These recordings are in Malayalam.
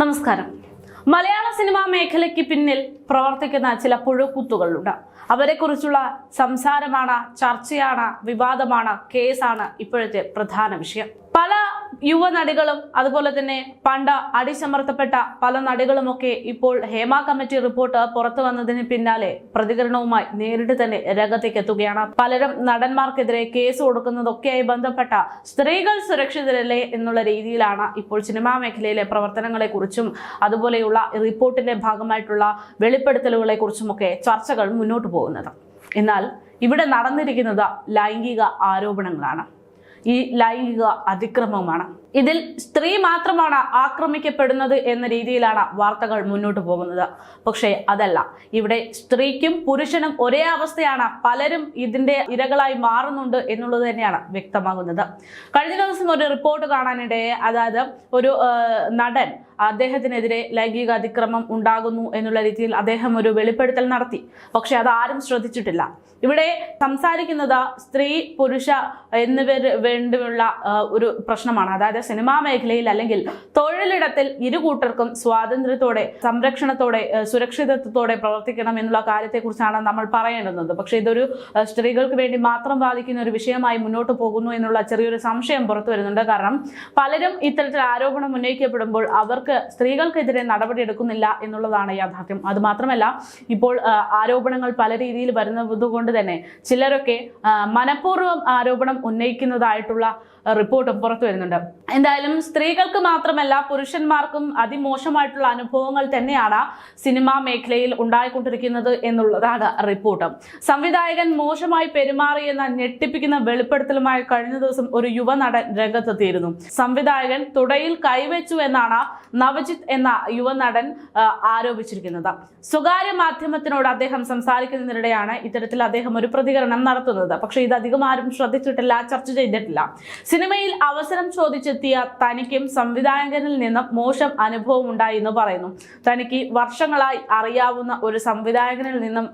നമസ്കാരം. മലയാള സിനിമാ മേഖലയ്ക്ക് പിന്നിൽ പ്രവർത്തിക്കുന്ന ചില പുഴുക്കുത്തുകളുണ്ട് അവരെക്കുറിച്ചുള്ള സംസാരമാണ് ചർച്ചയാണ് വിവാദമാണ് കേസാണ് ഇപ്പോഴത്തെ പ്രധാന വിഷയം. പല യുവനടികളും അതുപോലെ തന്നെ പണ്ട് അടിച്ചമർത്തപ്പെട്ട പല നടികളുമൊക്കെ ഇപ്പോൾ ഹേമ കമ്മിറ്റി റിപ്പോർട്ട് പുറത്തു വന്നതിന് പിന്നാലെ പ്രതികരണവുമായി നേരിട്ട് തന്നെ രംഗത്തേക്ക് എത്തുകയാണ്. പലരും നടന്മാർക്കെതിരെ കേസ് കൊടുക്കുന്നതൊക്കെയായി ബന്ധപ്പെട്ട സ്ത്രീകൾ സുരക്ഷിതരല്ലേ എന്നുള്ള രീതിയിലാണ് ഇപ്പോൾ സിനിമാ മേഖലയിലെ പ്രവർത്തനങ്ങളെ കുറിച്ചും അതുപോലെയുള്ള റിപ്പോർട്ടിന്റെ ഭാഗമായിട്ടുള്ള വെളിപ്പെടുത്തലുകളെ കുറിച്ചുമൊക്കെ ചർച്ചകൾ മുന്നോട്ട് പോകുന്നത്. എന്നാൽ ഇവിടെ നടന്നിരിക്കുന്നത് ലൈംഗിക ആരോപണങ്ങളാണ്. ഈ ലൈംഗിക അതിക്രമമാണ്. ഇതിൽ സ്ത്രീ മാത്രമാണ് ആക്രമിക്കപ്പെടുന്നത് എന്ന രീതിയിലാണ് വാർത്തകൾ മുന്നോട്ട് പോകുന്നത്. പക്ഷേ അതല്ല ഇവിടെ സ്ത്രീക്കും പുരുഷനും ഒരേ അവസ്ഥയാണ് പലരും ഇതിന്റെ ഇരകളായി മാറുന്നുണ്ട് എന്നുള്ളത് തന്നെയാണ് വ്യക്തമാകുന്നത്. കഴിഞ്ഞ ദിവസം ഒരു റിപ്പോർട്ട് കാണാനിടയെ അതായത് ഒരു നടൻ അദ്ദേഹത്തിനെതിരെ ലൈംഗിക അതിക്രമം ഉണ്ടാകുന്നു എന്നുള്ള രീതിയിൽ അദ്ദേഹം ഒരു വെളിപ്പെടുത്തൽ നടത്തി. പക്ഷെ അത് ആരും ശ്രദ്ധിച്ചിട്ടില്ല. ഇവിടെ സംസാരിക്കുന്നത് സ്ത്രീ പുരുഷ എന്നിവർ വേണ്ടിയുള്ള ഒരു പ്രശ്നമാണ്. അതായത് സിനിമാ മേഖലയിൽ അല്ലെങ്കിൽ തൊഴിലിടത്തിൽ ഇരു കൂട്ടർക്കും സ്വാതന്ത്ര്യത്തോടെ സംരക്ഷണത്തോടെ സുരക്ഷിതത്വത്തോടെ പ്രവർത്തിക്കണം എന്നുള്ള കാര്യത്തെക്കുറിച്ചാണ് നമ്മൾ പറയേണ്ടുന്നത്. പക്ഷേ ഇതൊരു സ്ത്രീകൾക്ക് വേണ്ടി മാത്രം ബാധിക്കുന്ന ഒരു വിഷയമായി മുന്നോട്ട് പോകുന്നു എന്നുള്ള ചെറിയൊരു സംശയം പുറത്തു വരുന്നുണ്ട്. കാരണം പലരും ഇത്തരത്തിൽ ആരോപണം ഉന്നയിക്കപ്പെടുമ്പോൾ അവർക്ക് സ്ത്രീകൾക്കെതിരെ നടപടി എടുക്കുന്നില്ല എന്നുള്ളതാണ് യാഥാർത്ഥ്യം. അതുമാത്രമല്ല ഇപ്പോൾ ആരോപണങ്ങൾ പല രീതിയിൽ വരുന്നത് കൊണ്ട് തന്നെ ചിലരൊക്കെ മനഃപൂർവം ആരോപണം ഉന്നയിക്കുന്നതായിട്ടുള്ള റിപ്പോർട്ടും പുറത്തു വരുന്നുണ്ട്. എന്തായാലും സ്ത്രീകൾക്ക് മാത്രമല്ല പുരുഷന്മാർക്കും അതിമോശമായിട്ടുള്ള അനുഭവങ്ങൾ തന്നെയാണ് സിനിമാ മേഖലയിൽ ഉണ്ടായിക്കൊണ്ടിരിക്കുന്നത് എന്നുള്ളതാണ് റിപ്പോർട്ട്. സംവിധായകൻ മോശമായി പെരുമാറി പെരുമാറിയെന്ന ഞെട്ടിപ്പിക്കുന്ന വെളിപ്പെടുത്തലുമായി കഴിഞ്ഞ ദിവസം ഒരു യുവനടൻ രംഗത്തെത്തിയിരുന്നു. സംവിധായകൻ തുടയിൽ കൈവച്ചു എന്നാണ് നവജിത്ത് എന്ന യുവനടൻ നടൻ ആരോപിച്ചിരിക്കുന്നത്. സ്വകാര്യ മാധ്യമത്തിനോട് അദ്ദേഹം സംസാരിക്കുന്നതിനിടെയാണ് ഇത്തരത്തിൽ അദ്ദേഹം ഒരു പ്രതികരണം നടത്തുന്നത്. പക്ഷേ ഇത് അധികം ആരും ശ്രദ്ധിച്ചിട്ടില്ല ചർച്ച ചെയ്തിട്ടില്ല. സിനിമയിൽ അവസരം ചോദിച്ചെത്തിയ തനിക്കും സംവിധായകനിൽ നിന്നും മോശം അനുഭവം ഉണ്ടായി എന്ന് പറയുന്നു. തനിക്ക് വർഷങ്ങളായി അറിയാവുന്ന ഒരു സംവിധായകനിൽ നിന്നും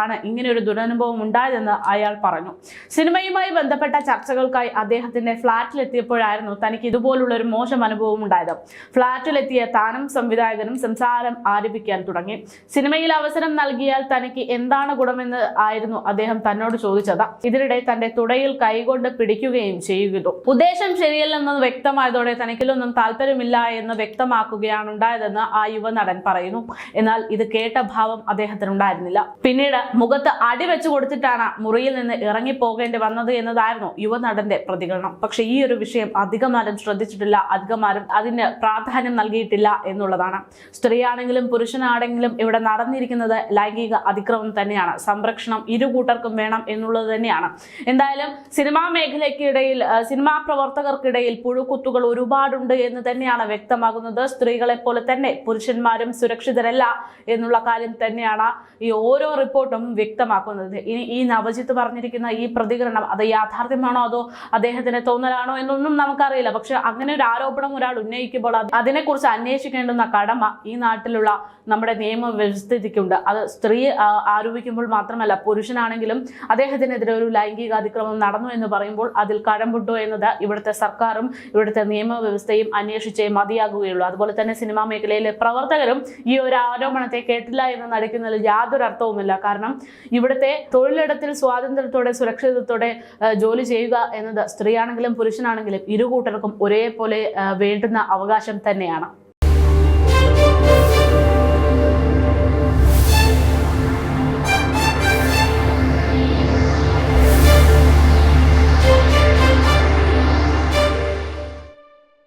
ആണ് ഇങ്ങനെ ഒരു ദുരനുഭവം ഉണ്ടായതെന്ന് അയാൾ പറഞ്ഞു. സിനിമയുമായി ബന്ധപ്പെട്ട ചർച്ചകൾക്കായി അദ്ദേഹത്തിന്റെ ഫ്ളാറ്റിലെത്തിയപ്പോഴായിരുന്നു തനിക്ക് ഇതുപോലുള്ള ഒരു മോശം അനുഭവം ഉണ്ടായത്. ഫ്ളാറ്റിലെത്തിയ താനും സംവിധായകനും സംസാരം ആരംഭിക്കാൻ തുടങ്ങി. സിനിമയിൽ അവസരം നൽകിയാൽ തനിക്ക് എന്താണ് ഗുണമെന്ന് ആയിരുന്നു അദ്ദേഹം തന്നോട് ചോദിച്ചത്. ഇതിനിടെ തന്റെ തുടയിൽ കൈകൊണ്ട് പിടിക്കുകയും ചെയ്യുന്നു. ഉദ്ദേശം ശരിയല്ലെന്നത് വ്യക്തമായതോടെ തനിക്കിലൊന്നും താല്പര്യമില്ല എന്ന് വ്യക്തമാക്കുകയാണ് ഉണ്ടായതെന്ന് ആ യുവ നടൻ പറയുന്നു. എന്നാൽ ഇത് കേട്ട ഭാവം അദ്ദേഹത്തിന് ഉണ്ടായിരുന്നില്ല പിന്നീട് മുഖത്ത് അടി വെച്ചു കൊടുത്തിട്ടാണ് മുറിയിൽ നിന്ന് ഇറങ്ങി പോകേണ്ടി വന്നത് എന്നതായിരുന്നു യുവനടന്റെ പ്രതികരണം. പക്ഷെ ഈ ഒരു വിഷയം അധികമാരും ശ്രദ്ധിച്ചിട്ടില്ല. അധികമാരും അതിന് പ്രാധാന്യം നൽകിയിട്ടില്ല എന്നുള്ളതാണ്. സ്ത്രീയാണെങ്കിലും പുരുഷനാണെങ്കിലും ഇവിടെ നടന്നിരിക്കുന്നത് ലൈംഗിക അതിക്രമം തന്നെയാണ്. സംരക്ഷണം ഇരു കൂട്ടർക്കും വേണം എന്നുള്ളത് തന്നെയാണ്. എന്തായാലും സിനിമാ മേഖലയ്ക്കിടയിൽ ആ, സിനിമാ പ്രവർത്തകർക്കിടയിൽ പുഴുക്കുത്തുകൾ ഒരുപാടുണ്ട് എന്ന് തന്നെയാണ് വ്യക്തമാകുന്നത്. സ്ത്രീകളെ പോലെ തന്നെ പുരുഷന്മാരും സുരക്ഷിതരല്ല എന്നുള്ള കാര്യം തന്നെയാണ് ഈ ഓരോ റിപ്പോർട്ടും വ്യക്തമാക്കുന്നത്. ഇനി ഈ നവജിത്ത് പറഞ്ഞിരിക്കുന്ന ഈ പ്രതികരണം അത് യാഥാർത്ഥ്യമാണോ? അതോ അദ്ദേഹത്തിന്റെ തോന്നലാണോ എന്നൊന്നും നമുക്കറിയില്ല. പക്ഷെ അങ്ങനെ ഒരു ആരോപണം ഒരാൾ ഉന്നയിക്കുമ്പോൾ അത് അതിനെക്കുറിച്ച് അന്വേഷിക്കേണ്ടുന്ന കടമ ഈ നാട്ടിലുള്ള നമ്മുടെ നിയമവ്യവസ്ഥിതിക്കുണ്ട്. അത് സ്ത്രീ ആരോപിക്കുമ്പോൾ മാത്രമല്ല പുരുഷനാണെങ്കിലും അദ്ദേഹത്തിനെതിരെ ഒരു ലൈംഗിക അതിക്രമം നടന്നു എന്ന് പറയുമ്പോൾ അതിൽ കഴമ്പുണ്ടോ എന്നത് ഇവിടുത്തെ സർക്കാരും ഇവിടുത്തെ നിയമവ്യവസ്ഥയും അന്വേഷിച്ചേ മതിയാകുകയുള്ളൂ. അതുപോലെ തന്നെ സിനിമാ മേഖലയിലെ പ്രവർത്തകരും ഈ ഒരു ആരോപണത്തെ കേട്ടില്ല എന്ന് നടിക്കുന്നതിൽ യാതൊരു അർത്ഥവുമില്ല. കാരണം ഇവിടുത്തെ തൊഴിലിടത്തിൽ സ്വാതന്ത്ര്യത്തോടെ സുരക്ഷിതത്തോടെ ജോലി ചെയ്യുക എന്നത് സ്ത്രീയാണെങ്കിലും പുരുഷനാണെങ്കിലും ഇരു കൂട്ടർക്കും ഒരേപോലെ വേണ്ടുന്ന അവകാശം തന്നെയാണ്.